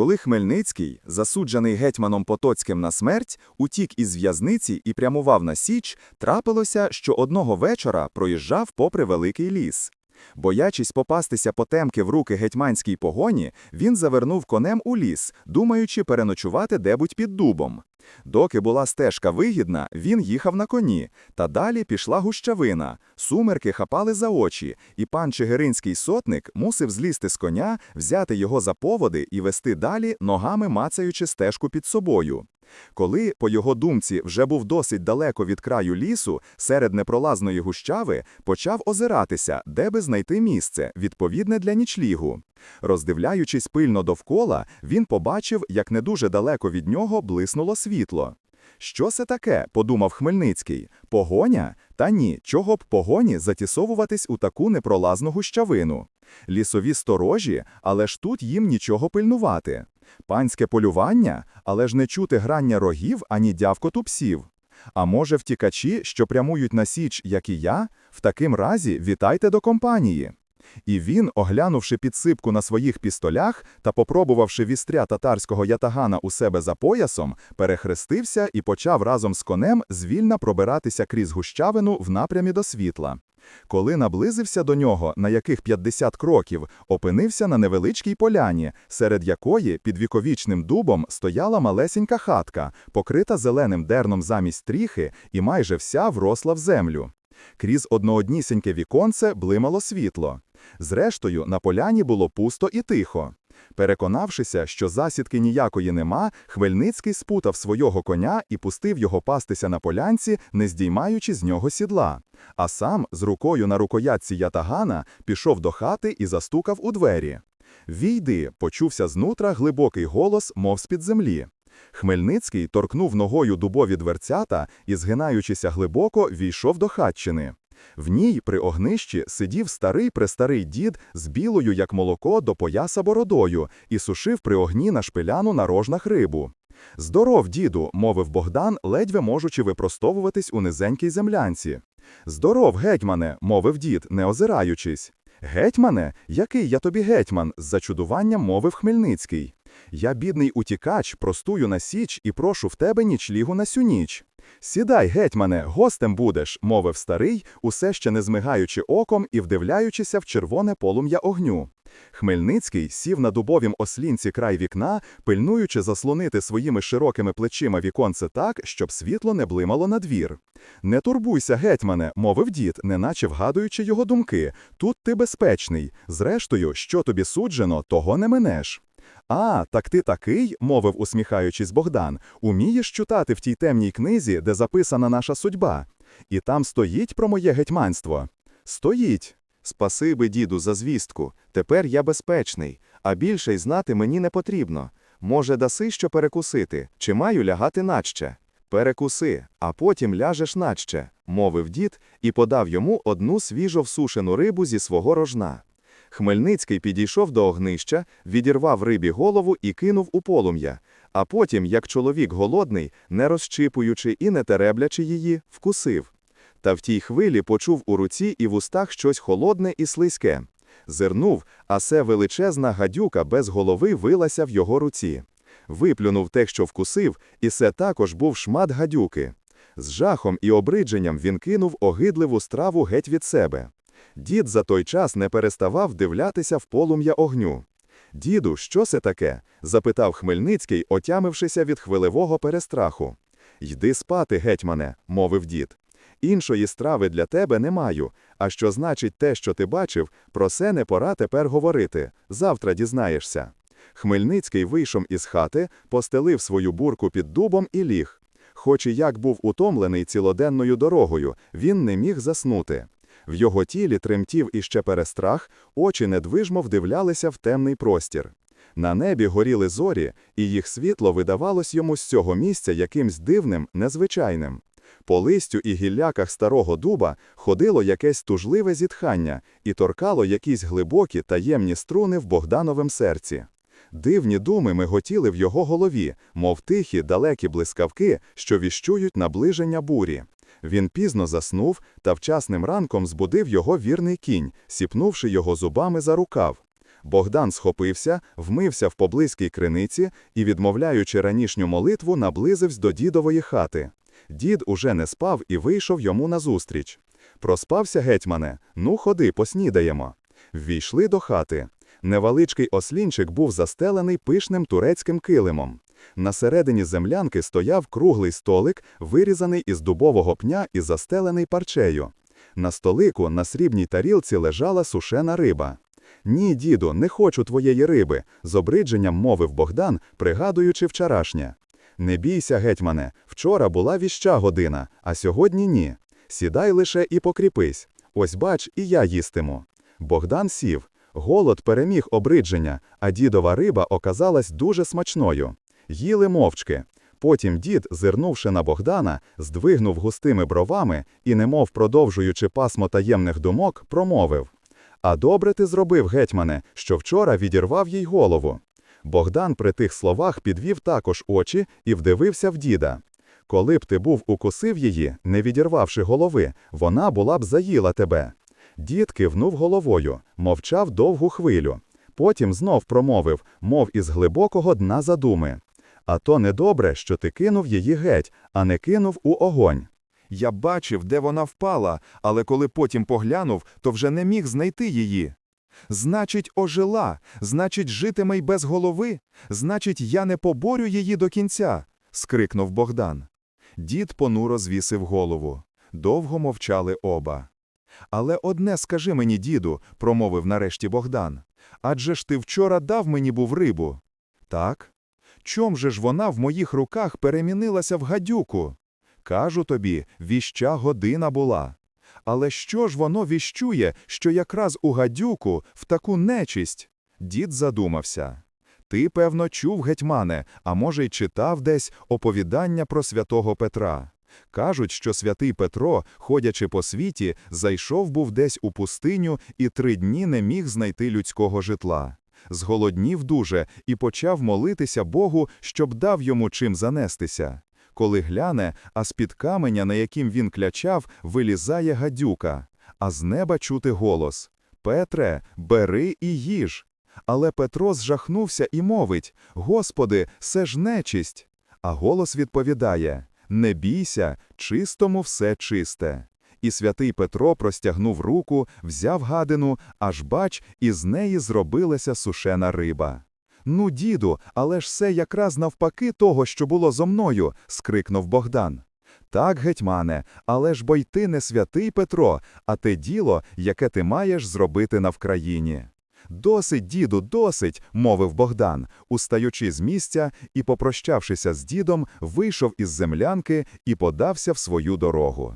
Коли Хмельницький, засуджений гетьманом Потоцьким на смерть, утік із в'язниці і прямував на Січ, трапилося, що одного вечора проїжджав попри великий ліс. Боячись попастися потемки в руки гетьманській погоні, він завернув конем у ліс, думаючи переночувати дебудь під дубом. Доки була стежка вигідна, він їхав на коні, та далі пішла гущавина. Сумерки хапали за очі, і пан Чигиринський сотник мусив злізти з коня, взяти його за поводи і вести далі, ногами мацаючи стежку під собою. Коли, по його думці, вже був досить далеко від краю лісу, серед непролазної гущави, почав озиратися, де би знайти місце, відповідне для нічлігу. Роздивляючись пильно довкола, він побачив, як не дуже далеко від нього блиснуло світло. Що це таке? подумав Хмельницький. Погоня? Та ні, чого б погоні затісовуватись у таку непролазну гущавину. Лісові сторожі, але ж тут їм нічого пильнувати. Панське полювання, але ж не чути грання рогів ані дявкоту псів. А може, втікачі, що прямують на січ, як і я, в таким разі вітайте до компанії. І він, оглянувши підсипку на своїх пістолях та попробувавши вістря татарського ятагана у себе за поясом, перехрестився і почав разом з конем звільно пробиратися крізь гущавину в напрямі до світла. Коли наблизився до нього, на яких 50 кроків, опинився на невеличкій поляні, серед якої під віковічним дубом стояла малесенька хатка, покрита зеленим дерном замість тріхи і майже вся вросла в землю. Крізь однооднісіньке віконце блимало світло. Зрештою, на поляні було пусто і тихо. Переконавшися, що засідки ніякої нема, Хмельницький спутав свого коня і пустив його пастися на полянці, не здіймаючи з нього сідла. А сам, з рукою на рукоятці ятагана, пішов до хати і застукав у двері. Війди, почувся знутра глибокий голос, мов з-під землі. Хмельницький торкнув ногою дубові дверцята і, згинаючися глибоко, війшов до хатчини. В ній при огнищі сидів старий престарий дід з білою, як молоко, до пояса бородою і сушив при огні на шпиляну на рожнах рибу. Здоров, діду, мовив Богдан, ледве можучи випростовуватись у низенькій землянці. Здоров, гетьмане, мовив дід, не озираючись. Гетьмане, який я тобі гетьман? з зачудуванням мовив Хмельницький. Я, бідний утікач, простую на січ і прошу в тебе нічлігу на сю ніч. Сідай, гетьмане, гостем будеш, мовив старий, усе ще не змигаючи оком і вдивляючися в червоне полум'я огню. Хмельницький сів на дубовім ослінці край вікна, пильнуючи заслонити своїми широкими плечима віконце так, щоб світло не блимало на двір. Не турбуйся, гетьмане, мовив дід, неначе вгадуючи його думки. Тут ти безпечний. Зрештою, що тобі суджено, того не минеш. А, так ти такий, мовив, усміхаючись Богдан, умієш читати в тій темній книзі, де записана наша судьба. І там стоїть про моє гетьманство. Стоїть. Спасиби, діду, за звістку. Тепер я безпечний, а більше й знати мені не потрібно. Може, даси що перекусити, чи маю лягати наче? Перекуси, а потім ляжеш наче, мовив дід і подав йому одну свіжо всушену рибу зі свого рожна. Хмельницький підійшов до огнища, відірвав рибі голову і кинув у полум'я, а потім, як чоловік голодний, не розчіпуючи і не тереблячи її, вкусив. Та в тій хвилі почув у руці і в устах щось холодне і слизьке. Зирнув, а се величезна гадюка без голови вилася в його руці. Виплюнув те, що вкусив, і се також був шмат гадюки. З жахом і обридженням він кинув огидливу страву геть від себе. Дід за той час не переставав дивлятися в полум'я огню. Діду, що це таке? запитав Хмельницький, отямившися від хвилевого перестраху. Йди спати, гетьмане, мовив дід. Іншої страви для тебе не маю. А що значить те, що ти бачив, про це не пора тепер говорити. Завтра дізнаєшся. Хмельницький вийшов із хати, постелив свою бурку під дубом і ліг. Хоч і як був утомлений цілоденною дорогою, він не міг заснути. В його тілі тремтів іще перестрах, очі недвижмо вдивлялися в темний простір. На небі горіли зорі, і їх світло видавалось йому з цього місця якимсь дивним, незвичайним. По листю і гілляках старого дуба ходило якесь тужливе зітхання і торкало якісь глибокі таємні струни в Богдановім серці. Дивні думи миготіли в його голові, мов тихі, далекі блискавки, що віщують наближення бурі. Він пізно заснув та вчасним ранком збудив його вірний кінь, сіпнувши його зубами за рукав. Богдан схопився, вмився в поблизькій криниці і, відмовляючи ранішню молитву, наблизився до дідової хати. Дід уже не спав і вийшов йому назустріч. Проспався гетьмане, ну ходи, поснідаємо. Ввійшли до хати. Невеличкий ослінчик був застелений пишним турецьким килимом. На середині землянки стояв круглий столик, вирізаний із дубового пня і застелений парчею. На столику на срібній тарілці лежала сушена риба. Ні, діду, не хочу твоєї риби, з обридженням мовив Богдан, пригадуючи вчорашнє. Не бійся, гетьмане, вчора була віща година, а сьогодні ні. Сідай лише і покріпись. Ось бач, і я їстиму. Богдан сів. Голод переміг обридження, а дідова риба оказалась дуже смачною. Їли мовчки. Потім дід, зирнувши на Богдана, здвигнув густими бровами і, немов продовжуючи пасмо таємних думок, промовив А добре ти зробив, гетьмане, що вчора відірвав їй голову. Богдан при тих словах підвів також очі і вдивився в діда. Коли б ти був укусив її, не відірвавши голови, вона була б заїла тебе. Дід кивнув головою, мовчав довгу хвилю. Потім знов промовив, мов із глибокого дна задуми. А то недобре, що ти кинув її геть, а не кинув у огонь. Я бачив, де вона впала, але коли потім поглянув, то вже не міг знайти її. Значить, ожила, значить, житиме й без голови, значить, я не поборю її до кінця, скрикнув Богдан. Дід понуро звісив голову. Довго мовчали оба. Але одне скажи мені, діду, промовив нарешті Богдан. Адже ж ти вчора дав мені був рибу. Так. Чом же ж вона в моїх руках перемінилася в гадюку? Кажу тобі, віща година була. Але що ж воно віщує, що якраз у гадюку в таку нечисть? Дід задумався. Ти, певно, чув, гетьмане, а може й читав десь оповідання про святого Петра. Кажуть, що святий Петро, ходячи по світі, зайшов був десь у пустиню і три дні не міг знайти людського житла. Зголоднів дуже і почав молитися Богу, щоб дав йому чим занестися. Коли гляне, а з-під каменя, на яким він клячав, вилізає гадюка, а з неба чути голос Петре, бери і їж. Але Петро зжахнувся і мовить Господи, це ж нечисть. А голос відповідає Не бійся, чистому все чисте. І святий Петро простягнув руку, взяв гадину, аж бач, із неї зробилася сушена риба. Ну, діду, але ж все якраз навпаки того, що було зо мною, скрикнув Богдан. Так, гетьмане, але ж бо й ти не святий Петро, а те діло, яке ти маєш зробити на Вкраїні. Досить, діду, досить, мовив Богдан, устаючи з місця і, попрощавшися з дідом, вийшов із землянки і подався в свою дорогу.